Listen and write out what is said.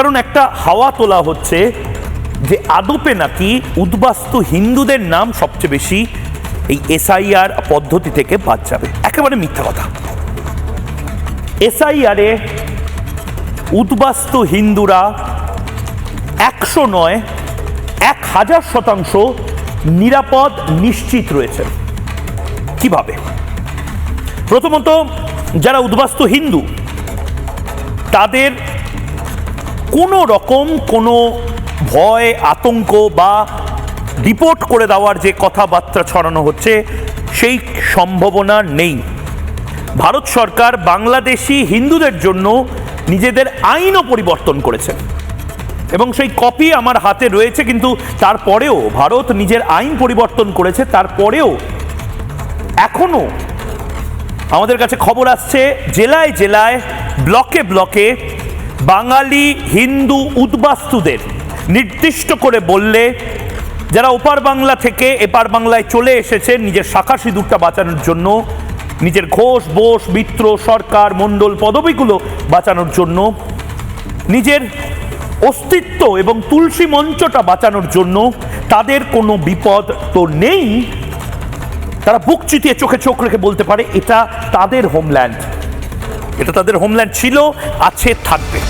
কারণ একটা হাওয়া তোলা হচ্ছে যে আদপে নাকি উদ্বাস্তু হিন্দুদের নাম সবচেয়ে বেশি এই এসআইআর পদ্ধতি থেকে বাদ যাবে। একেবারে মিথ্যা কথা। এসআইআরে উদ্বাস্তু হিন্দুরা একশো নয়, এক হাজার শতাংশ নিরাপদ, নিশ্চিত রয়েছে কীভাবে? প্রথমত, যারা উদ্বাস্তু হিন্দু, তাদের কোনো রকম কোনো ভয়, আতঙ্ক বা রিপোর্ট করে দেওয়ার যে কথাবার্তা ছড়ানো হচ্ছে, সেই সম্ভাবনা নেই। ভারত সরকার বাংলাদেশি হিন্দুদের জন্য নিজেদের আইনও পরিবর্তন করেছে। এবং সেই কপি আমার হাতে রয়েছে, কিন্তু তারপরেও ভারত নিজের আইন পরিবর্তন করেছে, তারপরেও এখনও আমাদের কাছে খবর আসছে, জেলায় জেলায় ব্লকে ব্লকে বাঙালি হিন্দু উদ্বাস্তুদের নির্দিষ্ট করে বললে, যারা ওপার বাংলা থেকে এপার বাংলায় চলে এসেছে, নিজের শাখা সিঁদুরটা বাঁচানোর জন্য, নিজের ঘোষ বোস মিত্র, সরকার, মণ্ডল, পদবীগুলো বাঁচানোর জন্য, নিজের অস্তিত্ব এবং তুলসী মঞ্চটা বাঁচানোর জন্য তাদের কোনো বিপদ তো নেই। তারা বুক চিতিয়ে চোখে চোখ রেখে বলতে পারে, এটা তাদের হোমল্যান্ড এটা তাদের হোমল্যান্ড ছিল আছে থাকবে।